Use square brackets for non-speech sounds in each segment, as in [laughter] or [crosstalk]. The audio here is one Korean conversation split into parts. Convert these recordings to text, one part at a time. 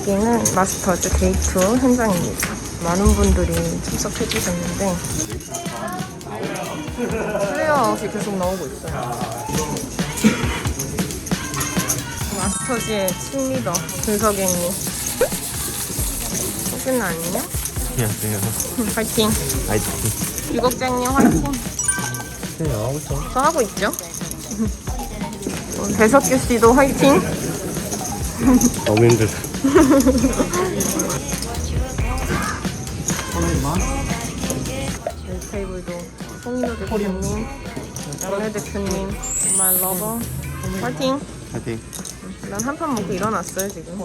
여기는 마스터즈 데이트 현장입니다. 많은 분들이 참석해 주셨는데 플레이아웃이 계속 나오고 있어요. 마스터즈의 팀리더 준석행님 혹은 아니요? 안녕하세요. 파이팅! 아이티. 유국장님 화이팅! 네, 하고 있어. 저 하고 있죠? [laughs] 어, 배석규 씨도 화이팅! 너무 힘들어. 저희 테이블도 송인호 대표님, 양래 대표님, 정말 러버! 파이팅. 난 한 판 먹고 일어났어요 지금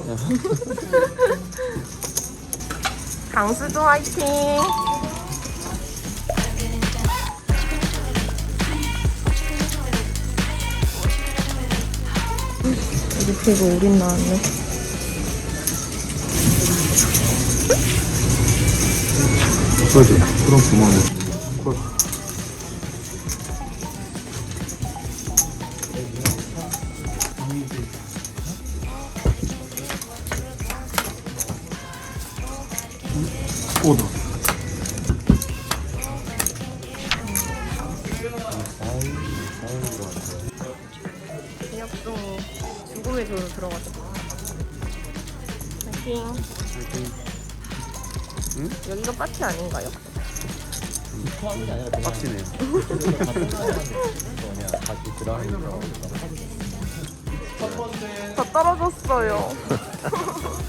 강수도 화이팅! 이렇게 우린 나왔네 그러지. 그럼 구멍에. 콜. 오더. 기업동이 죽음의 조로 들어가죠 화이팅 여기가 파티 아닌가요? 빡치네요. 더 떨어졌어요.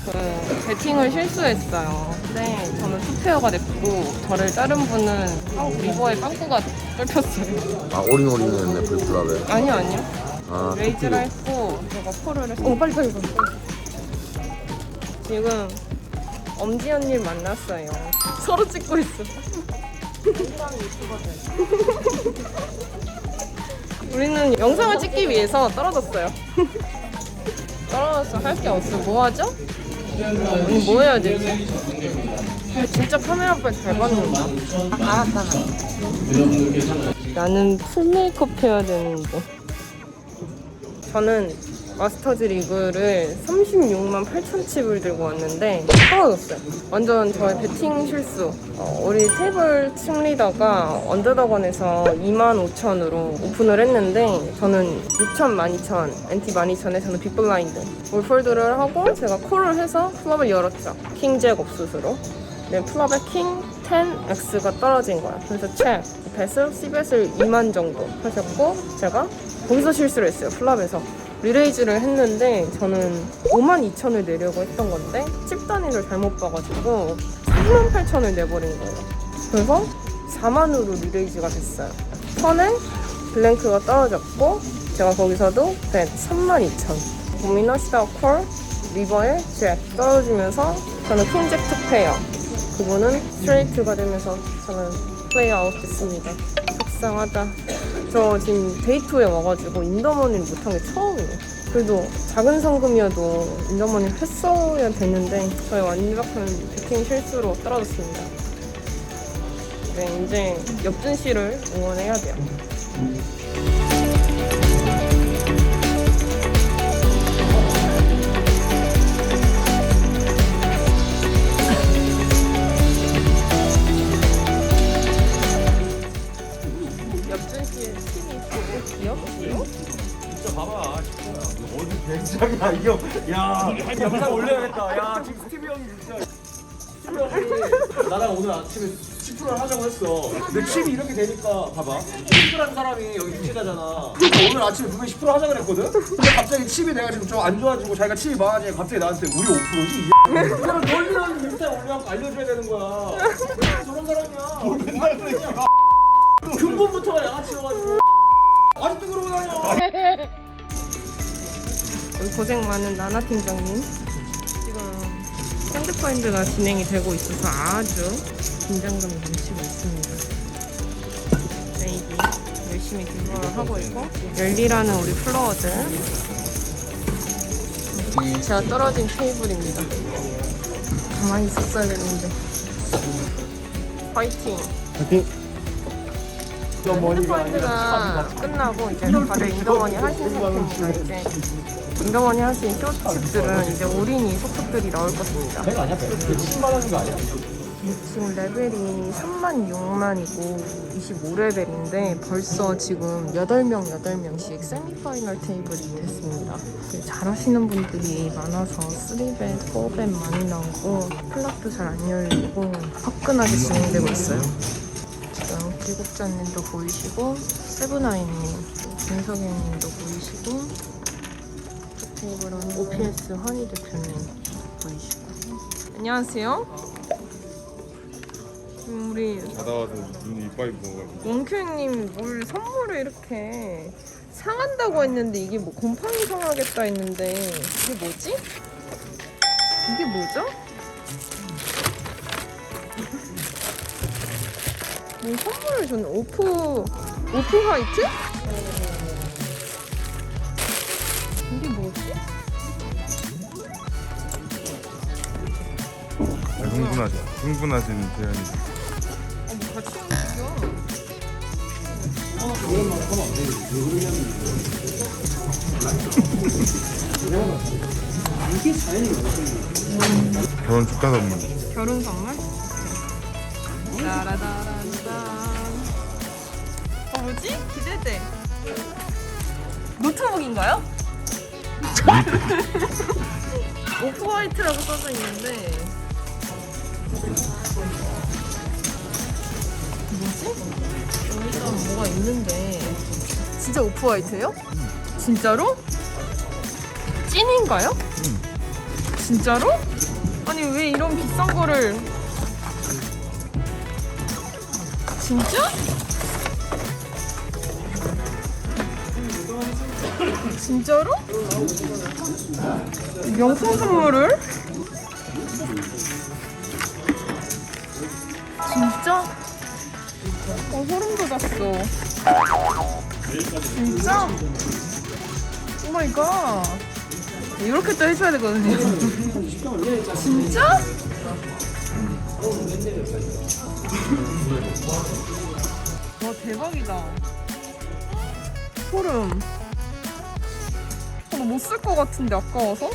그 배팅을 실수했어요. 근데 저는 투페어가 됐고 저를 다른 분은 어, 리버에 빵꾸가 뚫혔어요. 아, 오링오링은 불플라베. 아니요 아니요. 아, 레이즈를 했고 제가 콜을 했어. 오 빨리 빨리 빨리. 지금 엄지연님 만났어요. 서로 찍고 있어. [laughs] 우리는 영상을 찍기 위해서 떨어졌어요. [laughs] 떨어져서 할 게 없어. 뭐 하죠? 우리 뭐 해야 되지? 진짜 카메라 앞에 잘 받는다. 알았다. 나는 풀 메이크업 해야 되는데. 저는 마스터즈 리그를 36만 8천 칩을 들고 왔는데 떨어졌어요. 완전 저의 배팅 실수. 어, 우리 테이블 팀 리더가 언더더건에서 2만 5천으로 오픈을 했는데 저는 6천, 12,000, NT 12,000에 저는 빅블라인드 올폴드를 하고 제가 콜을 해서 클럽을 열었죠. 킹잭 옵수스로. 네, 플럽의 킹 10X가 떨어진 거야. 그래서 책, 배슬, C뱃을 2만 정도 하셨고 제가 거기서 실수를 했어요. 플랍에서. 리레이즈를 했는데 저는 5만 2천을 내려고 했던 건데 칩 단위를 잘못 봐가지고 3만 8천을 내버린 거예요. 그래서 4만으로 리레이즈가 됐어요. 턴에 블랭크가 떨어졌고 제가 거기서도 bet 3만 2천. 고민하시다가 콜, 리버에 잭 떨어지면서 저는 킹잭 투페어. 그분은 스트레이트가 되면서 저는 플레이 아웃 됐습니다. 속상하다. 저 지금 데이트에 와가지고 인더머니를 못한 게 처음이에요. 그래도 작은 성금이어도 인더머니 했어야 됐는데 저의 완벽한 배팅 실수로 떨어졌습니다. 네, 이제 옆준 씨를 응원해야 돼요. 영상 올려야겠다. 야 지금 스티브 형이 진짜. 스티브 형이 나랑 오늘 아침에 10%를 하자고 했어. 근데 칩이 이렇게 되니까 봐봐. 10%한 사람이 여기 유치자잖아. 오늘 아침에 분명히 10% 하자 그랬거든. 근데 갑자기 칩이 내가 지금 좀 안 좋아지고 자기가 칩이 많아지니까 갑자기 나한테 우리 5%지. 그럼 놀리는 인스타에 올려갖고 알려줘야 되는 거야. 왜 저런 사람이야? 뭘 맨날 그러냐? 근본부터가 양아치여가지고. 아직도 그러고 다녀. 우리 고생 많은 나나 팀장님. 지금 샌드파인드가 진행이 되고 있어서 아주 긴장감이 넘치고 있습니다. 베이비 열심히 기부를 하고 있고 열리라는 우리 플로어들. 제가 떨어진 테이블입니다. 가만히 있었어야 되는데. 파이팅! 파이팅. 핸드파인드가 끝나고 이제 다들 인더머니 하신 상태입니다. 이제 인더머니 하신 쇼츠들은 이제 올인이 속속들이 나올 것입니다. 내가 아니야? 10만 원인 거 아니야? 지금 레벨이 3만 6만이고 25레벨인데 벌써 지금 8명 8명씩 세미파이널 테이블이 됐습니다. 되게 잘하시는 분들이 많아서 3배, 4배 많이 나오고 플락도 잘 안 열리고 화끈하게 진행되고 있어요. 지금 길국자님도 보이시고 세븐아이님, 김석현님도 보이시고 그 테이블은 OPS 환희 대표님 보이시고 안녕하세요. 지금 우리 자다 와서 눈이 이빨이 부어가지고 원큐님 뭘 선물을 이렇게 상한다고 했는데 이게 뭐 곰팡이 상하겠다 했는데 이게 뭐지? 이게 뭐죠? 뭐 선물을 줬는 오프 오프 화이트? 흥분하지 흥분하시는 아, 뭐 같이. 결혼 축하 선물 결혼 선물? 따라다란단. 어 뭐지? 기대돼. 노트북인가요? [laughs] 오프 화이트라고 써져 있는데 뭐지? 여기가 뭐가 있는데 진짜 오프 화이트예요? 진짜로? 찐인가요? 진짜로? 아니 왜 이런 비싼 거를 진짜? 진짜로? 명품 선물을? 진짜? 어 소름 돋았어 진짜? 오마이갓 이렇게 또 해줘야 되거든요 진짜? 와 대박이다. 소름. 어, 못쓸 것 같은데 아까워서?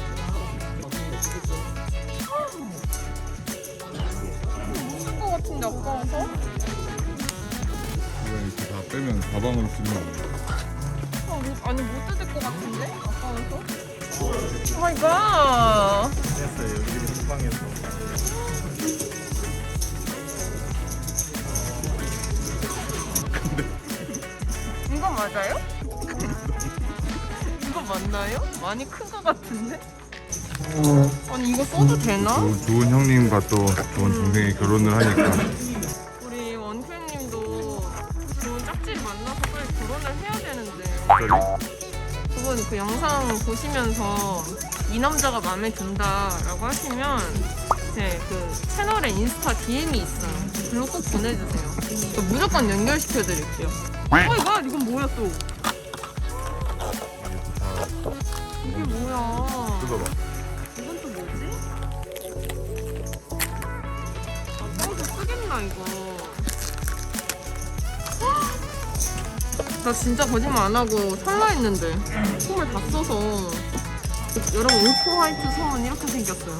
같은데 아까워서? 이거 이렇게 다 빼면 가방으로 쓰면 아, 못- 아니 못 뜯을 것 같은데 아까워서? 오 마이 갓. 했어요 여기 후방에서 이거 맞아요? [laughs] 이거 맞나요? 많이 큰 것 같은데? 아니 이거 써도 되나? 조- 좋은 형님과 또 좋은 동생이 결혼을 하니까 우리 원큐님도 좋은 짝지를 만나서 빨리 결혼을 해야 되는데 그분 그 영상 보시면서 이 남자가 마음에 든다라고 하시면 제 그 채널에 인스타 DM이 있어요. 글로 꼭 보내주세요. 저 무조건 연결시켜 드릴게요. 어 이거 이건 뭐야 또? 이게 뭐야? 뜯어봐. 이건 또 뭐지? 아까워서 쓰겠나 이거? 나 진짜 거짓말 안 하고 살라 했는데. 솜을 다 써서. 여러분 울프 화이트 솜은 이렇게 생겼어요.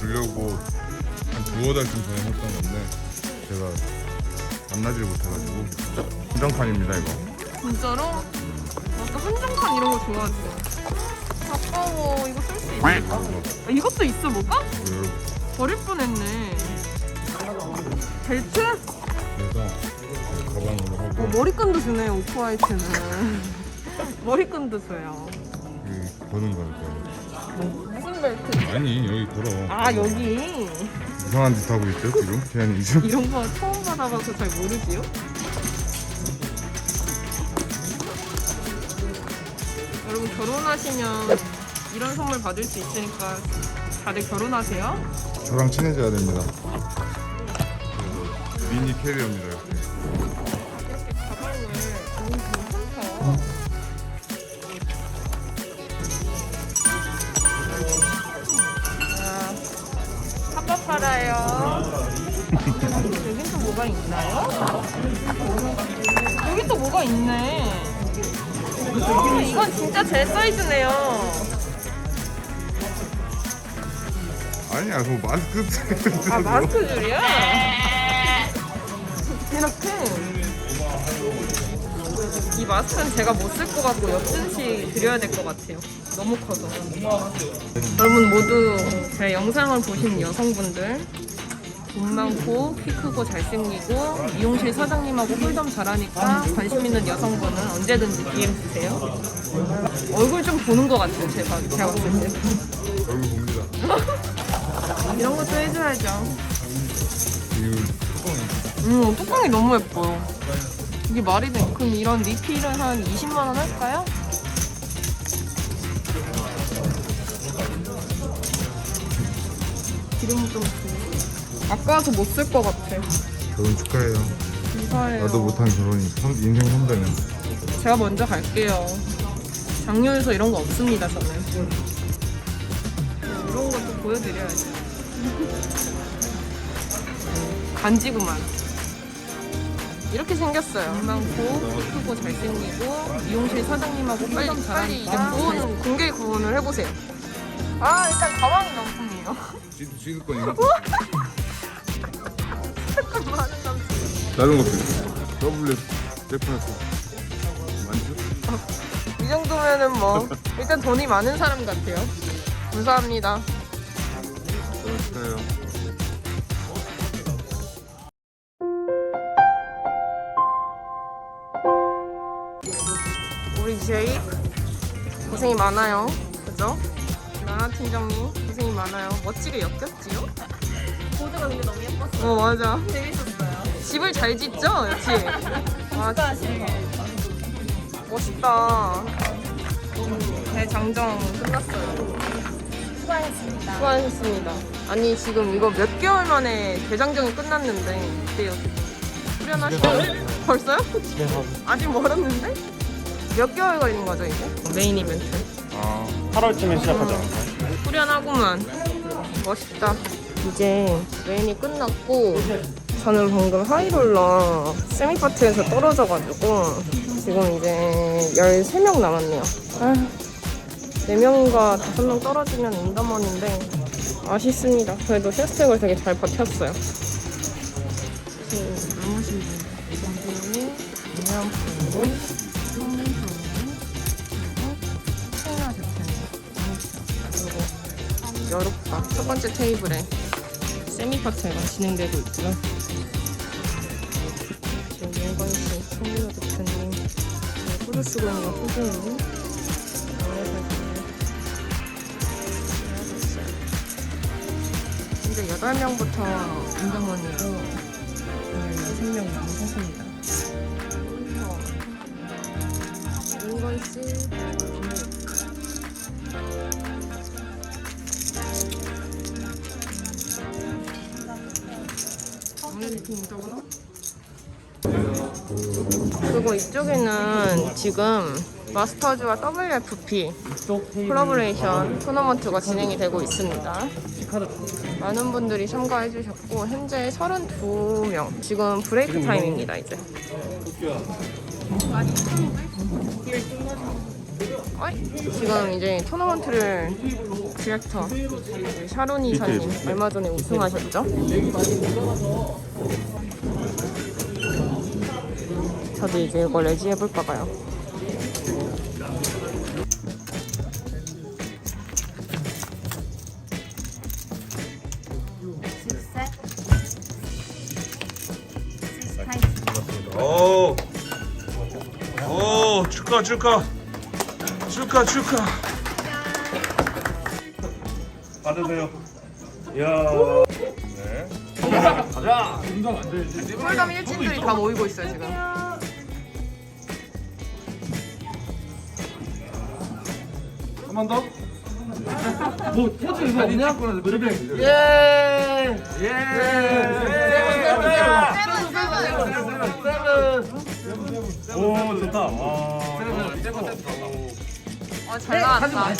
주려고 한 두어 달쯤 전에 했던 건데 제가 만나지를 못해가지고. 한정판입니다 이거. 진짜로? 아까 한정판 이런 거 좋아하지 아까워 이거 쓸 수 있어 아, 이것도 있어 뭐가? 버릴 뻔했네 벨트? 그래서 가방으로 어, 하고 머리끈도 주네 오프 화이트는 [laughs] 머리끈도 줘요 그 거는 걸 거예요 무슨 벨트지? 아니 여기 걸어 아 여기 이상한 짓 하고 있죠 지금? 태연이 지금? 이런 거 처음 받아봐서 잘 모르지요? 여러분 결혼하시면 이런 선물 받을 수 있으니까 다들 결혼하세요. 저랑 친해져야 됩니다 그래서 미니 캐리어입니다 이렇게 이렇게 가방을 오 괜찮다. 자, 핫바 팔아요. 여긴 또 뭐가 있나요? 거 있네. 이건 진짜 제 사이즈네요. 아니야 그거 마스크 아 마스크 줄이야? 이렇게 이 마스크는 제가 못 쓸 것 같고 옆준씨 드려야 될 것 같아요 너무 커서 여러분 모두 제 영상을 보신 여성분들 돈 많고 키 크고 잘생기고 미용실 사장님하고 홀덤 잘하니까 관심 있는 여성분은 언제든지 DM 주세요 얼굴 좀 보는 것 같아요 제가, 제가 봤을 때 얼굴 [laughs] 봅니다 이런 것도 해줘야죠 음, 뚜껑이 너무 예뻐요. 이게 말이 돼. 그럼 이런 리필은 한 20만 원 할까요? 기름 좀 주. 아까워서 못 쓸 것 같아. 결혼 축하해요 감사해요. 나도 못한 결혼이 선- 인생 선배네 제가 먼저 갈게요. 장녀에서 이런 거 없습니다, 저는. 이런 것도 보여드려야죠. 간지구만. 이렇게 생겼어요. 많고 크고 잘생기고 미용실 사장님하고 빨리 빨리 이제 구원 공개 구원을 해보세요. 아 일단 가방이 명품이에요. 지도 찍을 거니까 것도 있어 W 제프레스 만주? 이 정도면은 뭐 일단 돈이 많은 사람 같아요. 감사합니다. 축하해요 우리 제이 고생이 많아요. 그죠? 나나 팀장님 고생이 많아요. 멋지게 엮였지요? 보드가 근데 너무 예뻤어. 어 맞아. 재밌었어요. 집을 잘 짓죠, 역시. 와 하시는 멋있다. 대장정 끝났어요. 수고하셨습니다. 수고하셨습니다. 아니 지금 이거 몇 개월 만에 대장정이 끝났는데 어때요? 후련하시나요? 벌써요? 아직 멀었는데? 몇 개월 걸린 거죠 이게? 메인 이벤트. 아 8월쯤에 시작하지 않을까요? 후련하구만. 멋있다. 이제 메인이 끝났고 저는 방금 하이롤러 세미파트에서 떨어져가지고 지금 이제 13명 남았네요. 아휴, 4명과 5명 떨어지면 인더먼인데 아쉽습니다. 그래도 셰스텍을 되게 잘 버텼어요. 남으신 분들 김현풍, 송민풍, 그리고 최나 대표님, 그리고 여롭다. 첫 번째 테이블에 세미파트가 진행되고 있고요. 후드 쓰고 있는 후드님, 이제 8명부터 운동원이고 오늘 6명 남으셨습니다. 윤건 씨, 그리고 이쪽에는 지금 마스터즈와 WFP 콜라보레이션 토너먼트가 진행이 되고 있습니다. 많은 분들이 참가해 주셨고 현재 32명 지금 브레이크 타임입니다 이제. 지금 이제 토너먼트를 디렉터 샤론 이사님 얼마 전에 우승하셨죠? 저도 이제 이거 레지 해볼까 봐요. 오, 오, 축하, 축하, 축하, 축하. 받으세요. 네. 가자. 운동 안 되지. 홀감 일진들이 다 모이고 있어요 지금. 한번 더. 뭐 포즈 이거 없냐? 예. 예. 오 좋다. 와. 어, 잘 나왔다.